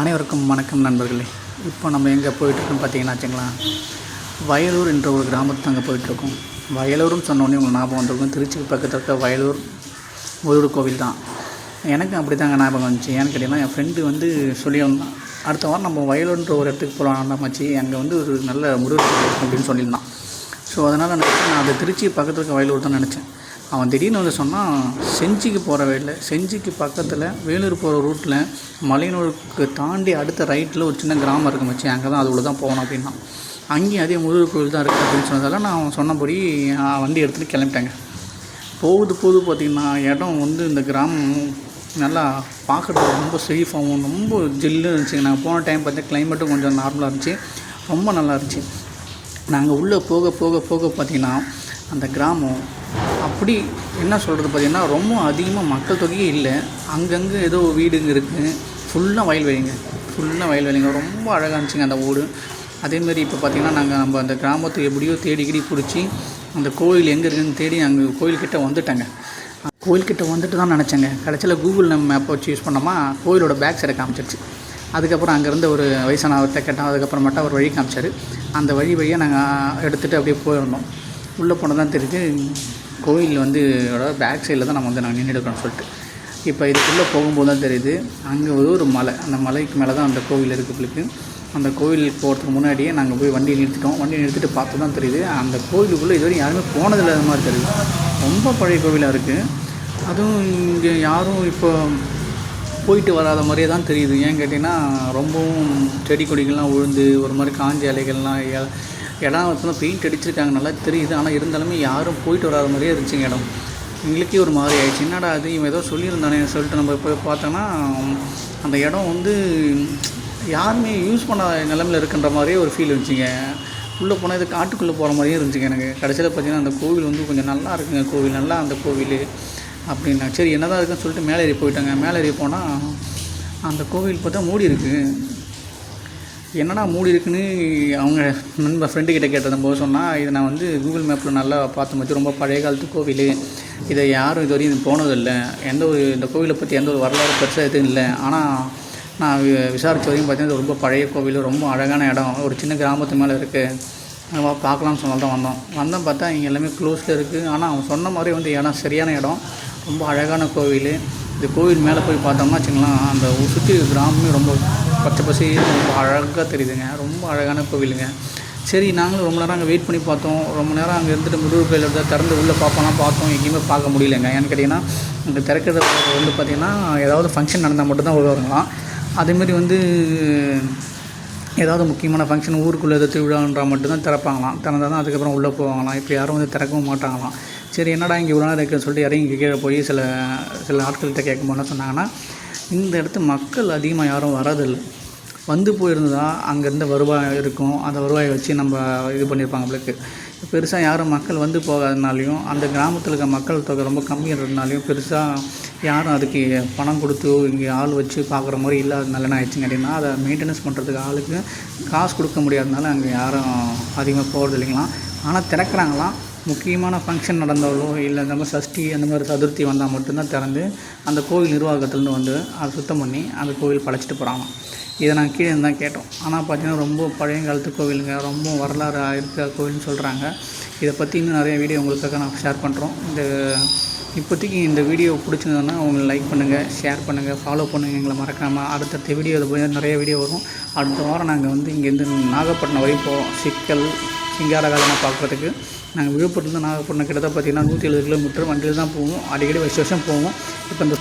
அனைவருக்கும் வணக்கம் நண்பர்களே. இப்போ நம்ம எங்கே போயிட்டுருக்கோம் பார்த்தீங்கன்னா வச்சுங்களேன் வயலூர் என்ற ஒரு கிராமத்துக்கு அங்கே போயிட்டுருக்கோம். வயலூர்னு சொன்னோடனே உங்களுக்கு ஞாபகம் வந்திருக்கும். திருச்சிக்கு பக்கத்தில் இருக்க வயலூர் முருகர் கோவில் தான். எனக்கும் அப்படி தாங்க ஞாபகம் வந்துச்சு. ஏன்னு கேட்டிங்கன்னா என் ஃப்ரெண்டு வந்து சொல்லியிருந்தான் அடுத்த வாரம் நம்ம வயலூர்ன்ற ஒரு இடத்துக்கு போகலாம் மச்சி. அங்கே வந்து ஒரு நல்ல முருகர் கோவில் அப்படின்னு சொல்லியிருந்தான். ஸோ அதனால் நினச்சேன் நான் அது திருச்சி பக்கத்தில் இருக்க வயலூர் தான் நினச்சேன். அவன் திடீர்னு வந்து சொன்னால் செஞ்சிக்கு போகிற வழியில் செஞ்சிக்கு பக்கத்தில் வேலூர் போகிற ரூட்டில் மலையனூருக்கு தாண்டி அடுத்த ரைட்டில் ஒரு சின்ன கிராமம் இருக்கு வச்சு அங்கே தான் அதுக்குள்ள தான் போகணும் அப்படின்னா. அங்கேயும் அதே முருகர் கோவில் தான் இருக்குது அப்படின்னு சொன்னதால நான் அவன் சொன்னபடி வண்டி எடுத்துகிட்டு கிளம்பிட்டேங்க. போகுது போகுது பார்த்திங்கன்னா இடம் வந்து இந்த கிராமம் நல்லா பார்க்குறதுக்கு ரொம்ப சேஃபாகவும் ரொம்ப ஜில்லுன்னு இருந்துச்சு. நாங்கள் போன டைம் பார்த்தா கிளைமேட்டும் கொஞ்சம் நார்மலாக இருந்துச்சு. ரொம்ப நல்லா இருந்துச்சு. நாங்கள் உள்ளே போக போக போக பார்த்திங்கன்னா அந்த கிராமம் அப்படி என்ன சொல்கிறது பார்த்திங்கன்னா ரொம்ப அதிகமாக மக்கள் தொகையே இல்லை. அங்கங்கே ஏதோ வீடுங்க இருக்குது ஃபுல்லாக வயல்வெளிங்க ஃபுல்லாக வயல்வெளிங்க ரொம்ப அழகாக இருந்துச்சுங்க அந்த ஊர். அதேமாரி இப்போ பார்த்திங்கன்னா நாங்கள் நம்ம அந்த கிராமத்தை எப்படியோ தேடிக்கிடி பிடிச்சி அந்த கோயில் எங்கே இருக்குதுன்னு தேடி அங்கே கோயில்கிட்ட வந்துட்டேங்க. கோயில்கிட்ட வந்துட்டு தான் நினச்சேங்க. கடைசியில் கூகுள் மேப் வச்சு யூஸ் பண்ணோமா கோயிலோட பேக் சைடை காமிச்சிருச்சு. அதுக்கப்புறம் அங்கேருந்து ஒரு வயசானவர்கிட்ட கேட்டோம். அதுக்கப்புறமேட்டா ஒரு வழி காமிச்சார். அந்த வழி வழியாக நாங்கள் எடுத்துகிட்டு அப்படியே போயிருந்தோம். உள்ளே போனதான் தெரிஞ்சு கோயில் வந்து பேக் சைடில் தான் நம்ம வந்து நாங்கள் நின்றுடுக்கோம்னு சொல்லிட்டு. இப்போ இதுக்குள்ளே போகும்போது தான் தெரியுது அங்கே ஒரு ஒரு மலை. அந்த மலைக்கு மேலே தான் அந்த கோவில் இருக்குது பிள்ளைக்கு அந்த கோயிலுக்கு போகிறதுக்கு முன்னாடியே நாங்கள் போய் வண்டி நிறுத்திட்டோம். வண்டி நிறுத்திட்டு பார்த்து தான் தெரியுது. அந்த கோயிலுக்குள்ளே இதுவரை யாருமே போனதில்லாத மாதிரி தெரியுது. ரொம்ப பழைய கோவிலாக இருக்குது அதுவும் இங்கே யாரும் இப்போ போயிட்டு வராத மாதிரியே தான் தெரியுது. ஏன் கேட்டிங்கன்னா ரொம்பவும் செடி கொடிகள்லாம் உழுந்து ஒரு மாதிரி காஞ்ச இலைகள்லாம் இடம் வந்து பெயிண்ட் அடிச்சிருக்காங்க நல்லா தெரியுது. ஆனால் இருந்தாலுமே யாரும் போயிட்டு வராத மாதிரியே இருந்துச்சுங்க இடம். எங்களுக்கே ஒரு மாதிரி ஆயிடுச்சு. என்னடா அது? இவன் ஏதோ சொல்லியிருந்தானே சொல்லிட்டு நம்ம போய் பார்த்தோன்னா அந்த இடம் வந்து யாருமே யூஸ் பண்ணாத நிலமையில் இருக்கின்ற மாதிரியே ஒரு ஃபீல் இருந்துச்சுங்க. உள்ளே போனால் இது காட்டுக்குள்ளே போகிற மாதிரியே இருந்துச்சுங்க எனக்கு. கடைசியில் பார்த்தீங்கன்னா அந்த கோவில் வந்து கொஞ்சம் நல்லா இருக்குங்க. கோவில் நல்லா அந்த கோவில் அப்படின்னா. சரி என்னதான் இருக்குன்னு சொல்லிட்டு மேலே ஏறி போயிட்டாங்க. மேலே ஏறி போனால் அந்த கோவில் பார்த்தா மூடி இருக்குது என்னடா மூடி இருக்குன்னு அவங்க நண்பர் ஃப்ரெண்டு கிட்ட கேட்டதும் சொன்னால் இதை நான் வந்து கூகுள் மேப்பில் நல்லா பார்த்து மச்சு ரொம்ப பழைய காலத்து கோவில். இதை யாரும் இது வரையும் போனதில்லை. எந்த ஒரு இந்த கோவிலை பற்றி எந்த ஒரு வரலாறு பெருசாக எதுவும் இல்லை. ஆனால் நான் விசாரித்த வரையும் பார்த்தீங்கன்னா ரொம்ப பழைய கோவில் ரொம்ப அழகான இடம். ஒரு சின்ன கிராமத்து மேலே இருக்குது நம்ம பார்க்கலாம்னு சொன்னால் தான் வந்தோம். வந்தோம் பார்த்தா இங்கே எல்லாமே க்ளோஸில் இருக்குது ஆனால் அவன் சொன்ன மாதிரி வந்து இடம் சரியான இடம். ரொம்ப அழகான கோவில். இந்த கோவில் மேலே போய் பார்த்தோம்னா வச்சுக்கலாம் அந்த சுற்றி கிராமமே ரொம்ப பச்சை பசி ரொம்ப அழகாக தெரியுதுங்க. ரொம்ப அழகான கோவிலுங்க. சரி நாங்களும் ரொம்ப நேரம் அங்கே வெயிட் பண்ணி பார்த்தோம். ரொம்ப நேரம் அங்கே இருந்துட்டு முருகர் கோயில் இருந்தால் திறந்து உள்ளே பார்ப்போம்லாம் பார்த்தோம். எங்கேயுமே பார்க்க முடியலங்க. ஏன்னு கேட்டிங்கன்னா அங்கே திறக்கிறது வந்து பார்த்திங்கன்னா ஏதாவது ஃபங்க்ஷன் நடந்தால் மட்டும்தான் வருவாங்களாம் அதேமாரி வந்து ஏதாவது முக்கியமான ஃபங்க்ஷன் ஊருக்குள்ளே ஏதோ திருவிழான்றா மட்டும்தான் திறப்பாங்களாம். திறந்தால் தான் அதுக்கப்புறம் உள்ளே போவாங்களாம். இப்போ யாரும் வந்து திறக்கவும் மாட்டாங்களாம். சரி என்னடா இங்கே இவ்வளோ நேரம் இருக்குன்னு சொல்லிட்டு இறங்கி இங்கே கீழே போய் சில சில ஆட்கள்கிட்ட கேட்கும்போது என்ன சொன்னாங்கன்னா இந்த இடத்து மக்கள் அதிகமாக யாரும் வரதில்லை வந்து போயிருந்ததா அங்கேருந்து வருவாய் இருக்கும். அந்த வருவாயை வச்சு நம்ம இது பண்ணியிருப்பாங்க நம்மளுக்கு பெருசாக யாரும் மக்கள் வந்து போகாதனாலையும் அந்த கிராமத்தில் இருக்க மக்கள் தொகை ரொம்ப கம்மின்றதுனாலையும் பெருசாக யாரும் அதுக்கு பணம் கொடுத்து இங்கே ஆள் வச்சு பார்க்குற மாதிரி இல்லாதனால என்ன ஆயிடுச்சுங்க அப்படின்னா அதை மெயின்டெனன்ஸ் பண்ணுறதுக்கு ஆளுக்கு காசு கொடுக்க முடியாதனால அங்கே யாரும் அதிகமாக போகிறது இல்லைங்களாம் ஆனால் திறக்கிறாங்களாம். முக்கியமான ஃபங்க்ஷன் நடந்தாலோ இல்லை இந்த மாதிரி சஷ்டி அந்த மாதிரி சதுர்த்தி வந்தால் மட்டும்தான் திறந்து அந்த கோவில் நிர்வாகத்துலேருந்து வந்து அதை சுத்தம் பண்ணி அந்த கோவில் படைச்சிட்டு போகிறாங்க இதை நான் கீழே இருந்து தான் கேட்டோம். ஆனால் பார்த்தீங்கன்னா ரொம்ப பழைய காலத்து கோவிலுங்க ரொம்ப வரலாறு இருக்கிற கோவில்னு சொல்கிறாங்க இதை பற்றி இன்னும் நிறைய வீடியோ உங்களுக்காக நான் ஷேர் பண்ணுறோம் இந்த இப்போதைக்கு இந்த வீடியோ பிடிச்சிருந்ததுன்னா உங்களுக்கு லைக் பண்ணுங்கள் ஷேர் பண்ணுங்கள் ஃபாலோ பண்ணுங்கள் எங்களை மறக்காமல் அடுத்தடுத்த வீடியோ போய் நிறைய வீடியோ வரும். அடுத்த வாரம் நாங்கள் வந்து இங்கேருந்து நாகப்பட்டினம் வரையும் போகிறோம் சிக்கல் சிங்காரகாலமாக பார்க்குறதுக்கு. நாங்கள் விழுப்புரத்துலேருந்து நாகப்பட்டினம் கிட்டத்தட்ட பார்த்தீங்கன்னா நூற்றி எழுபது கிலோமீட்டர் வண்டியில் தான் போவோம். அடிக்கடி வருஷம் வருஷம் போவோம். இப்போ இந்த